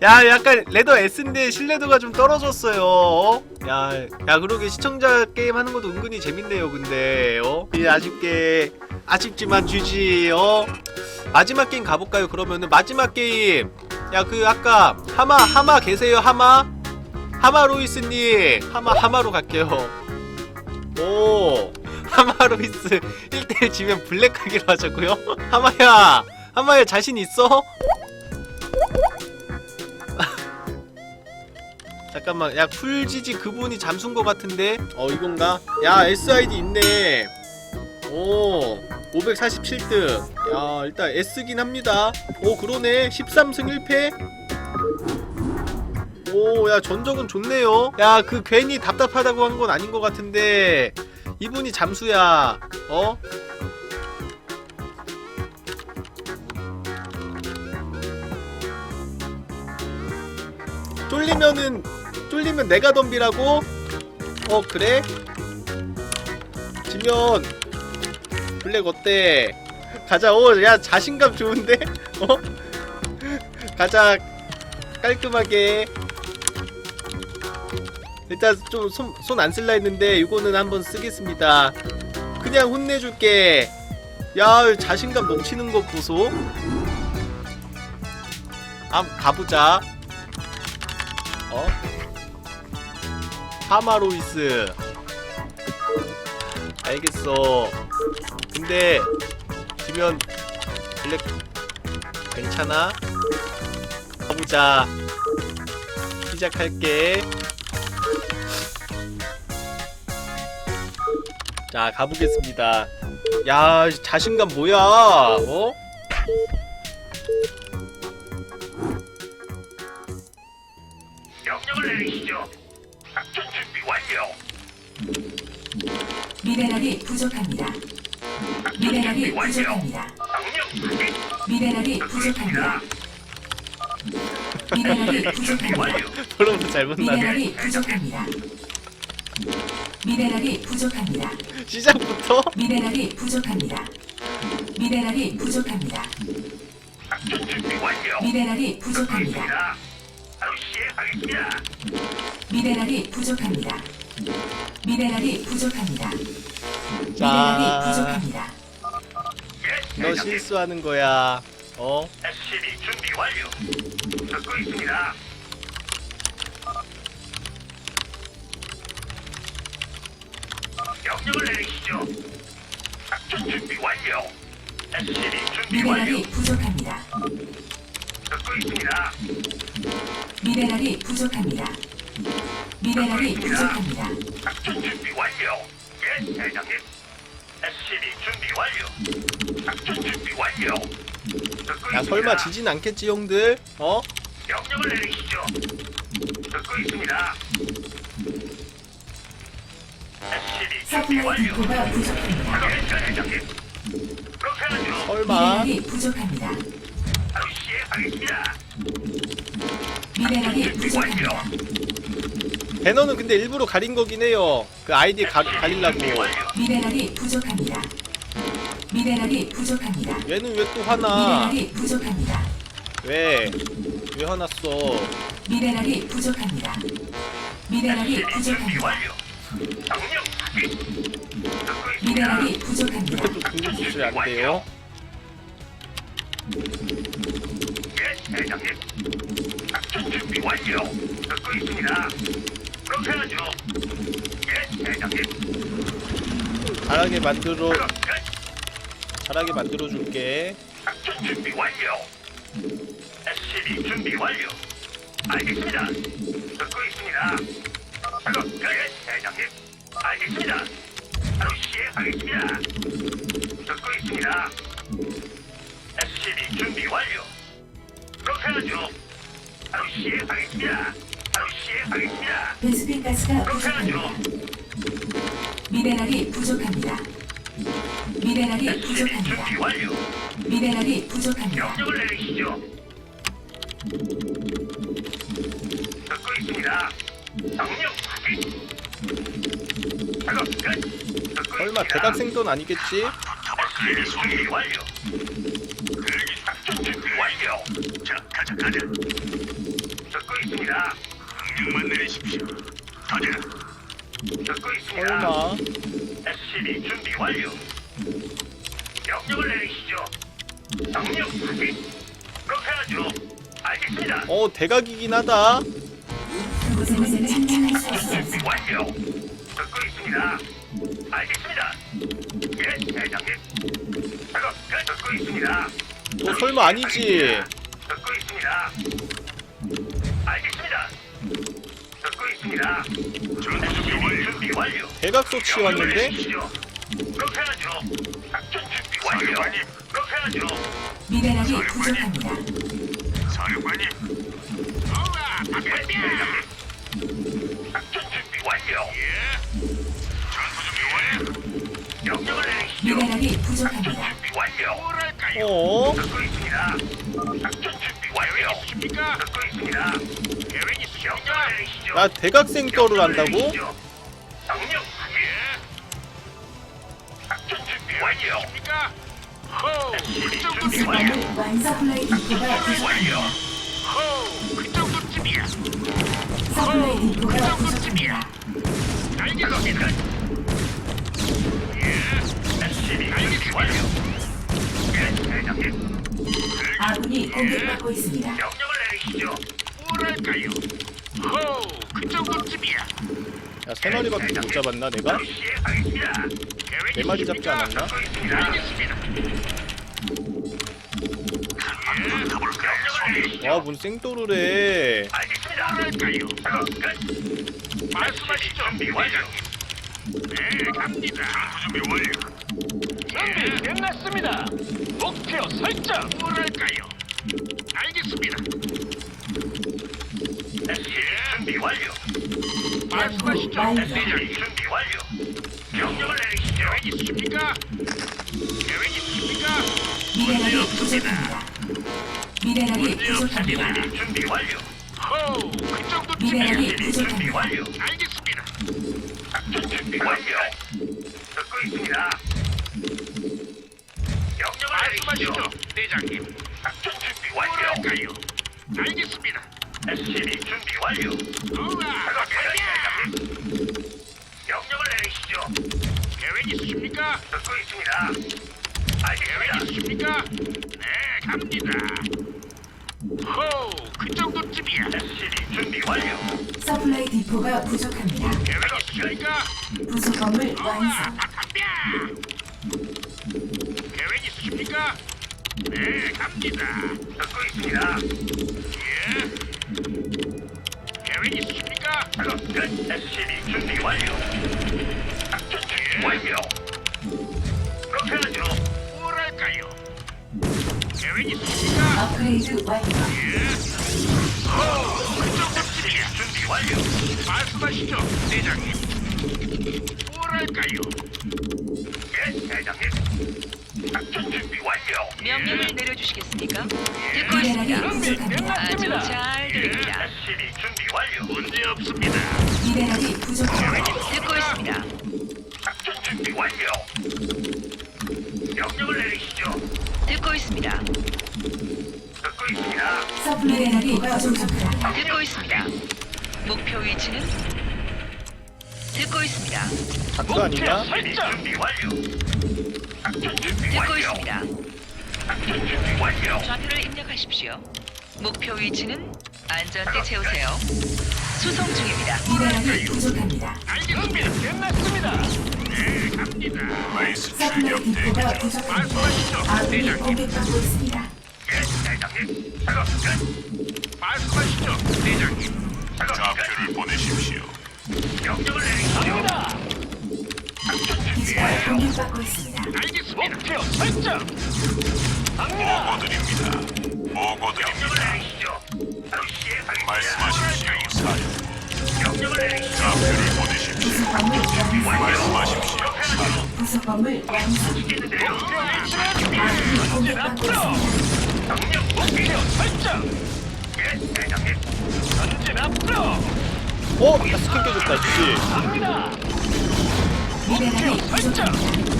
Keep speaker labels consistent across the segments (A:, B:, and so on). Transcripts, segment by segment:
A: 야 약간 레더 S인데 신뢰도가 좀 떨어졌어요 어? 야, 야 그러게 시청자 게임 하는 것도 은근히 재밌네요 근데 어? 이 아쉽게 아쉽지만 GG 어? 마지막 게임 가볼까요 그러면은 마지막 게임 야 그 아까 하마 하마 계세요 하마? 하마 로이스님 하마 하마로 갈게요 오 하마 로이스 1대1 지면 블랙하기로 하자고요? 하마야 하마야 자신 있어? 잠깐만 야 쿨지지 그분이 잠순 거 같은데? 어 이건가? 야 SID 있네. 오 547등. 야 일단 S긴 합니다. 오 그러네. 13승 1패. 오 야 전적은 좋네요. 야 그 괜히 답답하다고 한 건 아닌 것 같은데. 이분이 잠수야. 어? 쫄리면은 쫄리면 내가 덤비라고? 어 그래? 지면 블랙 어때? 가자 오야 자신감 좋은데? 어? 가자 깔끔하게 일단 좀 손 안 쓸라 했는데 이거는 한번 쓰겠습니다 그냥 혼내줄게 야 자신감 넘치는 거 보소 한번 가보자 어? 하마로이스 알겠어 근데 지면 블랙 괜찮아? 가보자 시작할게 자 가보겠습니다 야 자신감 뭐야 어?
B: 명령을 내리시죠. 작전 준비 완료.
C: 미네랄이 부족합니다. 미네랄이. 부족합니다. 미네랄이 부족합니다. 미네랄이 부족합니다.
B: 완료.
C: 미네랄이 부족합니다. 미네랄이 부족합니다.
A: 시작부터
C: 미네랄이 부족합니다. 미네랄이 부족합니다.
B: 작전 준비 완료.
C: 미네랄이 부족합니다.
B: 바로 시행하겠습니다.
C: 미네랄이 부족합니다. 미네랄이 부족합니다. 미네랄이
A: 자,
C: 부족합니다.
B: 예,
A: 너
B: 대장님.
A: 실수하는 거야 어?
B: SCB 준비 완료. 듣고 있습니다. 명령을 내리시죠. 작전 준비 완료. SCB 준비 완료.
C: 미네랄이 부족합니다.
B: 듣고 있습니다.
C: 미네랄이 부족합니다. 미네랄이 부족합니다.
B: 작전 준비 완료. 예, 대장님. SCB 준비 완료. 작전 준비 완료. 듣고
A: 야
B: 있습니다.
A: 설마 지진 않겠지 형들? 어?
B: 명령을 내리시죠. 듣고 있습니다. SCB 준비
C: 서플라이
B: 완료.
C: 디포가 부족합니다.
B: 바로 대장님. 그렇게 하죠.
A: 설마
C: 미네랄이 부족합니다.
B: 바로 시행하겠습니다.
C: 미네랄이
B: 준비 완료.
C: 부족합니다.
A: 배너는 근데 일부러 가린 거긴 해요 그 아이디 가, 가리려고.
C: 미네랄이 부족합니다. 미네랄이 부족합니다.
A: 얘는 왜 또 화나
C: 미네랄이 부족합니다.
A: 왜? 왜 화났어
C: 미네랄이 부족합니다. 미네랄이 부족합니다. 미네랄이 부족합니다.
A: 또 등급 수술 안 돼요?
B: 예, 대장님. 작전 준비 완료. 듣고 있습니다. 그렇게 하죠. 예, 대장님.
A: 잘하게 만들어
B: 끝.
A: 잘하게 만들어 줄게
B: 작전 준비 완료. SCB 준비 완료. 알겠습니다. 듣고 있습니다. 끝. 예, 대장님. 알겠습니다. 바로 시행하겠습니다. 듣고 있습니다. SCB 준비 완료. 그렇게 하죠. 바로 시행하겠습니다. 바로 시행하겠습니다.
C: 베스핀 가스가 부족합니다. 미네랄이 부족합니다. 미네랄이 부족합니다.
B: 완료.
C: 미네랄이 부족합니다.
B: 명령을 내리시죠. 듣고 있습니다. 명령 확인. 작업 끝. 듣고
A: 설마
B: 있습니다.
A: 대각생돈 아니겠지?
B: SCB 준비 완료. 대기 작전 준비 완료. 자, 가자, 가자. 듣고 있습니다. 명령만 내리십시오. 가자. 듣고 있습니다.
A: 설마
B: SCB 준비 완료. 명령을 내리시죠. 명령 확인. 그렇게 하죠. 알겠습니다.
A: 어 대각이긴 하다
C: 그곳에는 수.
B: 준비 완료. 듣고 있습니다. 알겠습니다. 예, 대장님. 작업 끝. 듣고 있습니다.
A: 너 설마 아니지
B: 듣고 있습니다. 알겠습니다. 준비 완료.
A: 대각 소치 왔는데
B: 그렇게 하죠. 작전 준비 완료. 그렇게 하죠.
C: 미네랄이 부족합니다.
B: 사령관님. 예, 대장님. 작전 준비 완료. 예. 전투 준비 완료. 명령을 내리시죠.
C: 미네랄이
B: 작전
C: 부족합니다.
B: 준비 완료. 뭐랄까요?
A: 어?
B: 듣고 있습니다. 작전 준비 완료. 있습니까? 듣고 있습니다. 계획.
A: 야 대각생 떠를 한다고?
B: 명령 확인. 작전 준비 완료. 호, 그 정도쯤이야.
C: 부속범을 완성 서플라이 디포가
B: 완료.
C: 부족합니다.
B: 호, 그 정도쯤이야.
C: 서플라이 디포가 부족합니다.
B: 알겠습니다. 예, SCB 준비 완료. 예, 대장님.
C: 아군이 공격받고 있습니다.
B: 명령을 내리시죠. 뭐랄까요? 호, 그 정도쯤이야.
A: 야 세 마리밖에 못 잡았나 내가?
B: 시행하겠습니다. 계획
A: 네 마리 잡지
B: 있습니까?
A: 않았나?
B: 듣고 있습니다. 알겠습니다. 한번 가볼까요? 명령을 내리시죠.
A: 와뭔 생또르래
B: 알겠습니다. 뭐랄까요? 작업 끝. 말씀하시죠. 준비 완료. 네, 갑니다. 준비 완료. 준비 끝났습니다. 목표 설정. 뭐랄까요? 알겠습니다. 준비 완료. 말씀하시죠.
C: 완료.
B: SCV 준비 완료. 명령을 내리시죠. 계획 있으십니까? 계획 있으십니까?
C: 미네랄이 부족합니다. 미네랄이 부족합니다.
B: SCV 준비 완료. 호, 그 정도쯤이야.
C: 미네랄이
B: SCV 준비
C: 부족합니다.
B: 완료. 알겠습니다. 작전 준비 완료. 듣고 있습니다. 명령을 내리시죠. 대장님. 작전 준비 완료. 뭐랄까요? 알겠습니다. SCV 준비 완료. 우와, 대장님. 명령을 내리시죠. 계획 있으십니까? 듣고 있습니다. 알겠습니다. 계획 있으십니까? 네, 갑니다. 호, 그 정도쯤이야. SCV 준비 완료.
C: 서플라이 디포가 부족합니다.
B: 계획 있으십니까?
C: 부속범을 완성.
B: 계획 있으십니까? 네, 갑니다. 듣고 있습니다. 예. 계획 있으십니까? 작업 끝. SCB 준비 완료. 작전 준비 완료. 그렇게 하죠. 뭐랄까요? 계획 있으십니까?
C: 업그레이드 완료.
B: SCB 준비 완료. 말씀하시죠, 대장님. 뭐랄까요? 예, 대장님. 작전 준비 완료.
D: 명령을 내려주시겠습니까? 듣고
C: 미네랄이
D: 있습니다. 아주. 잘 들립니다.
B: SCB 준비 완료. 문제 없습니다.
C: 미네랄이 부족합니다.
D: 듣고 있습니다.
B: 작전 준비 완료. 명령을 내리시죠.
D: 듣고 있습니다.
B: 듣고 있습니다.
C: 서플라이 디포가 부족합니다.
D: 듣고 있습니다. 목표 위치는 듣고 있습니다.
A: 작도 아니냐?
B: SCB 준비 완료.
D: 듣고. 있습니다.
B: 완료.
D: 좌표를 입력하십시오. 목표 위치는 안전대 채우세요. 수송 중입니다.
C: 미네랄이 부족합니다.
B: 알겠습니다. 끝났습니다. 네, 갑니다.
C: 서플라이 디포가 부족합니다.
B: 말씀하시죠,
C: 아군이
B: 대장님.
C: 공격받고 있습니다.
B: 예, 대장님. 작업 끝. 말씀하시죠, 대장님.
E: 좌표를 보내십시오.
B: 명령을 내리시죠. 작전 준비
C: 기지가
B: 완료.
C: 공격받고 있습니다.
B: 알겠습니다. 목표 설정.
E: 보고드립니다.
B: 명령을
E: 보고드립니다.
B: 내리시죠. 바로 시행하겠습니다.
E: 말씀하십시오, 사령.
B: 명령을 내리시죠.
E: 좌표를 보내십시오.
C: 부속범을 완성.
E: 말씀하십시오, 사령.
C: 부속범을 완성.
B: 있는데요.
C: 아군이 공격받고 있습니다.
B: 명령 목표 설정. 예, 대장님. 전진 앞으로.
A: 어? 나 스킨 깨졌다 씨
B: 갑니다.
C: 미네랄이 부족합니다.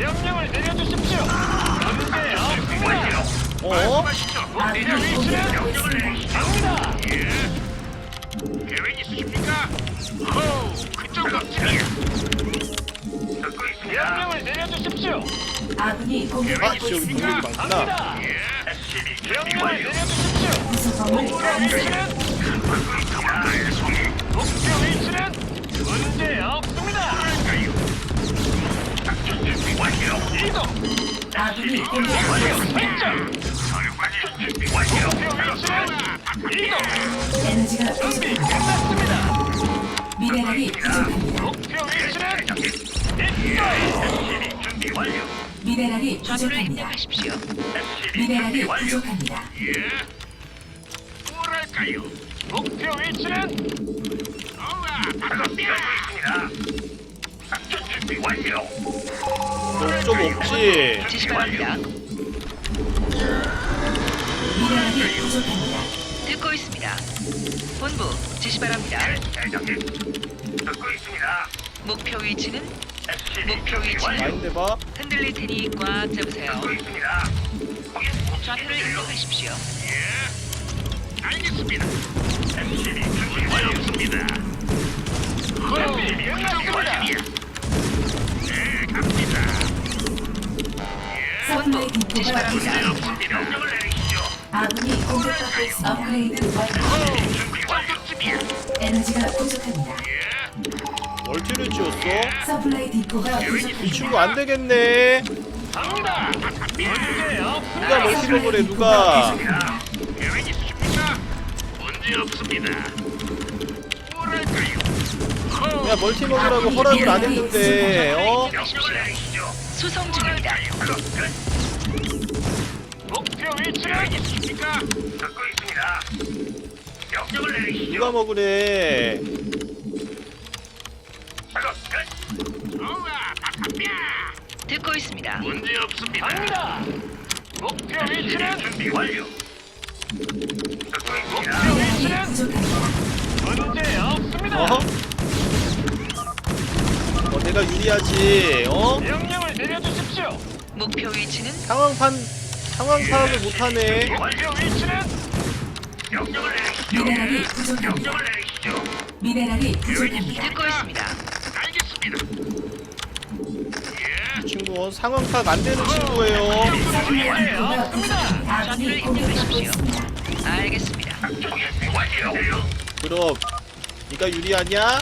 B: 명령을 내려주십시오. 문제 없습니다.
A: 어?
B: 말씀하시죠.
C: 아군이
B: 대장님.
C: 공격받고
B: 명령을
C: 있습니다.
B: 내리시죠. 갑니다. 예. 있으십니까? 호, 그쪽 갑질이야. 듣고 있습니다. 명령을 내려주십시오.
C: 아군이
A: 아
C: 공격받고
A: 여기
C: 있습니다.
A: 동력이 많구나
B: 예, 준비 완료.
C: 구성범을 완성.
B: 목표 위치는 문제 없습니다. 완료. 이동.
C: 아군이 공격받고 있습니다.
B: 작전 준비 완료. 목표 위치는 이동.
C: 에너지가
B: 준비
C: 부족합니다.
B: 끝났습니다.
C: 미네랄이 부족합니다.
B: 목표 위치는 입가에 SCB 준비 완료.
C: 미네랄이
D: 좌표를
C: 부족합니다.
D: 입력하십시오.
B: SCB
C: 미네랄이
B: 준비 완료.
C: 부족합니다.
B: 예. 뭐랄까요? 목표 위치는 바로 있습니다. 작전 준비 완료.
A: 너좀 없지
D: 지시 바랍니다.
C: 미네랄이 부족합니다.
D: 듣고 있습니다. 본부 지시 바랍니다.
B: 대장님. 듣고 있습니다.
D: 목표 위치는 목표 위치는
A: 봐
D: 흔들릴 테니 꽉 잡으세요.
B: 듣고 있습니다.
D: 좌표를. 입력하십시오.
B: 예. 알겠습니다. SCB 준비 완료입니다. 준비 끝났습니다. 네, 갑니다. 명령을 내리시죠.
C: 아군이 공격받고. 업그레이드 완료.
B: 준비.
C: 에너지가 부족합니다.
A: 멀티를 지었어?
C: 서플라이 디포가
A: 이
C: 부족합니다.
A: 친구 안 되겠네
B: 갑니다. 문제 없습니다.
A: 누가 멀티를 그래 누가
B: 계획 있으십니까? 문제 없습니다. 뭐랄까요?
A: 야 멀티 먹으라고 허락을 안 했는데 어?
B: 명령을 내리시죠.
D: 수송 중입니다.
B: 목표 위치는 있습니까? 듣고 있습니다. 명령을 내리시죠.
A: 누가 먹으래
B: 작업 끝. 우와, 바탕뼈.
D: 듣고 있습니다.
B: 문제 없습니다. 갑니다. 목표 위치는 준비 완료. 듣고 있습니다. 목표 위치는. 문제 없습니다.
A: 어? 어 내가 유리하지 어?
B: 명령을 내려주십시오.
D: 목표 위치는
A: 상황 판 상황 파악을 못하네
B: 목표 위치는 명령을 내리시죠.
C: 미네랄이 부족합니다.
B: 명령을 내리시죠.
C: 미네랄이 부족합니다.
D: 듣고 있습니다.
B: 알겠습니다.
A: 이 친구 어, 상황 파악 안 되는 친구예요
C: 서플라이 디포가 부족합니다. 아군이 공격받고 있습니다.
D: 알겠습니다.
B: 준비 완료.
A: 그럼 네가 유리하냐?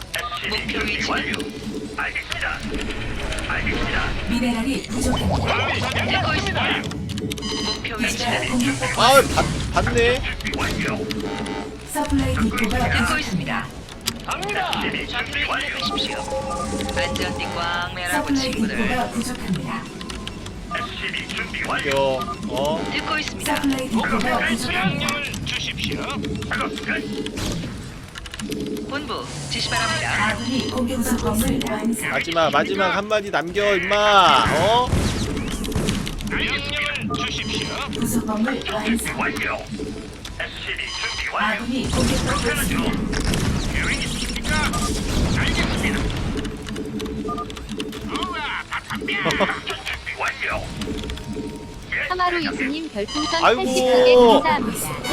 D: 목표 위치는
B: 알겠습니다. 알겠습니다.
C: 미네랄이 부족합니다.
D: 듣고 있습니다. 목표
C: 기지가
D: 위치는
C: 공격받고
A: 아
B: 준비 완료.
C: 서플라이 디포가
D: 듣고
C: 부족합니다.
D: 있습니다.
B: 갑니다.
D: 좌표를 입력하십시오. 안전띠 꽉 매라고
C: 서플라이
D: 친구들.
C: 디포가 부족합니다.
B: SCB 준비 완료.
A: 이거 어?
D: 듣고 있습니다.
C: 서플라이 디포가 부족합니다.
B: 명령을 주십시오. 작업 끝.
D: 본부 지시 바랍니다.
C: 아군이 공격받고 건물 완성.
A: 마지막 마지막 한마디 남겨 임마 어?
B: 명령을 주십시오.
C: 부속 건물
B: 준비
C: 완성.
B: 완료. SCB 준비 완료.
C: 아군이 공격받고 있습니다.
B: 계획 있으십니까? 알겠습니다. 우와, 바탕뼈. 준비 완료. 예,
F: 하마루. 이스님 별풍선
A: 아이고.
F: 80개 감사합니다.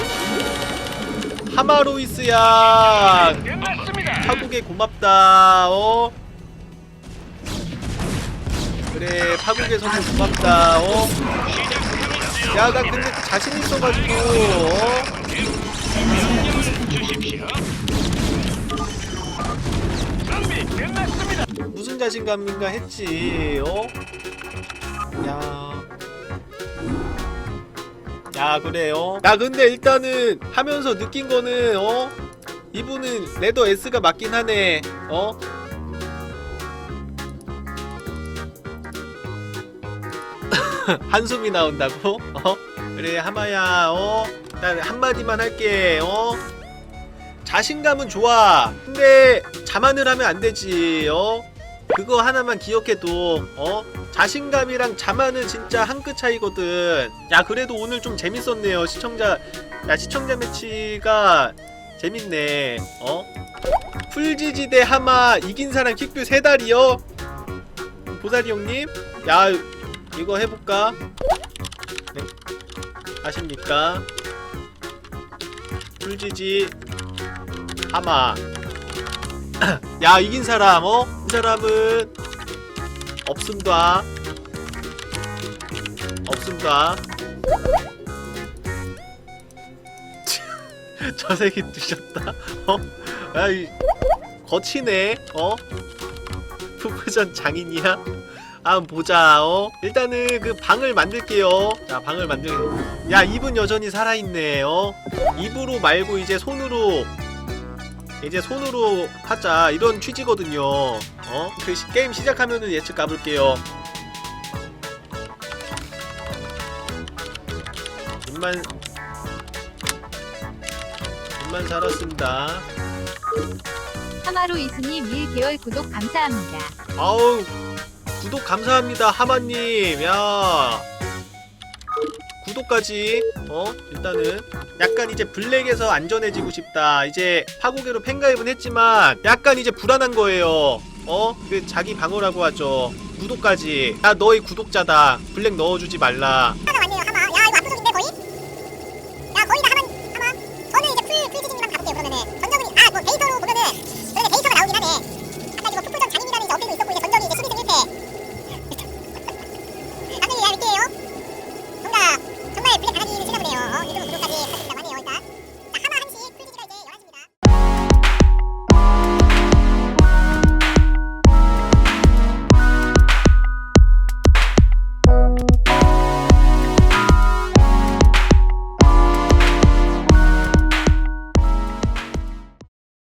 A: 하마로이스 양. 파국에 고맙다 어? 그래 선수 고맙다 어? 야 나 근데 자신 있어가지고 어? 무슨 자신감인가 했지 어? 야 그래요 나 근데 일단은 하면서 느낀 거는 어? 이분은 레더 S가 맞긴 하네 어? 한숨이 나온다고? 어? 그래 하마야 어? 난 한마디만 할게 어? 자신감은 좋아 근데 자만을 하면 안 되지 어? 그거 하나만 기억해도 어? 자신감이랑 자만은 진짜 한 끗 차이거든 야 그래도 오늘 좀 재밌었네요 시청자 야 시청자 매치가 재밌네 어? 풀지지 대 하마 이긴 사람 킥뷰 세 달이요? 보살이 형님? 야 이거 해볼까? 네. 아십니까? 풀지지 하마 야 이긴 사람 어? 이 사람은 없음다 없음다 저 새끼 두셨다 어? 야이 거치네 어? 푸푸전 장인이야? 한번 보자 어? 일단은 그 방을 만들게요 자 방을 만들 야 입은 여전히 살아있네 어? 입으로 말고 이제 손으로 이제 손으로 하자. 이런 취지거든요. 어? 그 시- 게임 시작하면은 예측 가볼게요. 입만 입만 살았습니다.
F: 하마로 이수님 1개월 구독 감사합니다.
A: 아우 구독 감사합니다 하마님. 야 구독까지 어 일단은 약간 이제 블랙에서 안전해지고 싶다. 이제 파고개로 팬가입은 했지만 약간 이제 불안한 거예요. 어? 그 자기 방어라고 하죠. 구독까지. 나 너의 구독자다. 블랙 넣어주지 말라